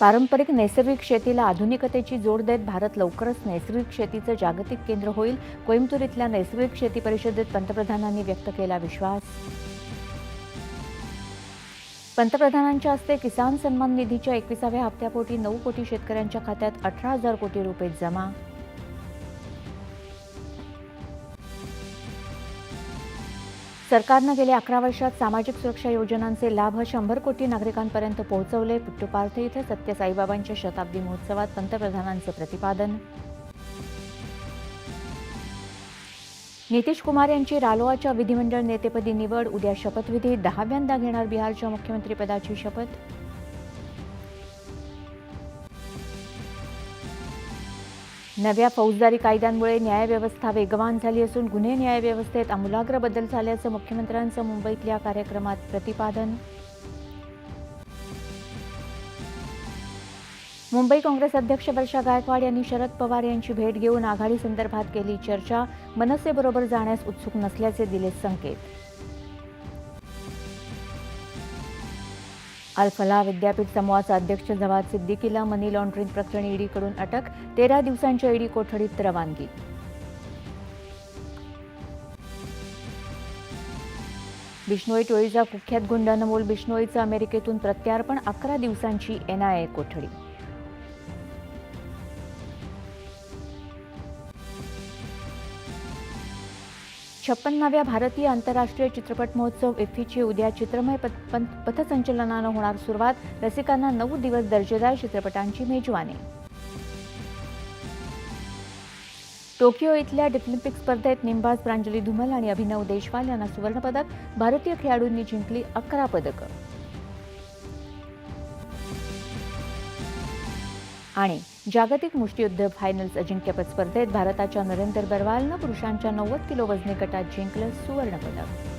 पारंपरिक नैसर्गिक शेतीला आधुनिकतेची जोड देत भारत लवकरच नैसर्गिक शेतीचं जागतिक केंद्र होईल. कोइंबतूर इथल्या नैसर्गिक शेती परिषदेत पंतप्रधानांनी व्यक्त केला विश्वास. पंतप्रधानांच्या हस्ते किसान सन्मान निधीच्या एकविसाव्या हप्त्यापोटी नऊ कोटी शेतकऱ्यांच्या खात्यात अठरा हजार कोटी रुपये जमा. सरकारनं गेल्या अकरा वर्षात सामाजिक सुरक्षा योजनांचे लाभ शंभर कोटी नागरिकांपर्यंत पोहोचवले. पुट्टुपार्थ इथं सत्य साईबाबांच्या शताब्दी महोत्सवात पंतप्रधानांचं प्रतिपादन. नितीश कुमार यांची रालोआच्या विधिमंडळ नेतेपदी निवड. उद्या शपथविधी. दहाव्यांदा घेणार बिहारच्या मुख्यमंत्रीपदाची शपथ. नव्या फौजदारी कायद्यांमुळे न्यायव्यवस्था वेगवान झाली असून गुन्हे न्यायव्यवस्थेत आमूलाग्र बदल झाल्याचं मुख्यमंत्र्यांचं मुंबईतल्या कार्यक्रमात प्रतिपादन. मुंबई काँग्रेस अध्यक्ष वर्षा गायकवाड यांनी शरद पवार यांची भेट घेऊन आघाडी संदर्भात केली चर्चा. मनसेबरोबर जाण्यास उत्सुक नसल्याचे दिले संकेत. अल्फला विद्यापीठ समूहाचा अध्यक्ष जवाद सिद्दीकीला मनी लॉन्ड्रिंग प्रकरणी ईडीकडून अटक तेरा दिवसांच्या ईडी कोठडीत रवानगी. बिश्नोई टोळीचा कुख्यात गुंड अनमोल बिश्नोईचं अमेरिकेतून प्रत्यार्पण अकरा दिवसांची एनआयए कोठडी. छप्पन्नाव्या भारतीय आंतरराष्ट्रीय चित्रपट महोत्सव इफ्फीची उद्या चित्रमय पथ पथसंचलनानं होणार सुरुवात. रसिकांना नऊ दिवस दर्जेदार चित्रपटांची मेजवानी. टोकियो इथल्या डिप्लिम्पिक स्पर्धेत निंबाज प्रांजली धुमल आणि अभिनव देशवाल यांना सुवर्णपदक. भारतीय खेळाडूंनी जिंकली अकरा पदकं. आणि जागतिक मुष्टियुद्ध फायनल्स अजिंक्यपद स्पर्धेत भारताच्या नरेंद्र बरवालनं पुरुषांच्या नव्वद किलो वजनी गटात जिंकलं सुवर्णपदक.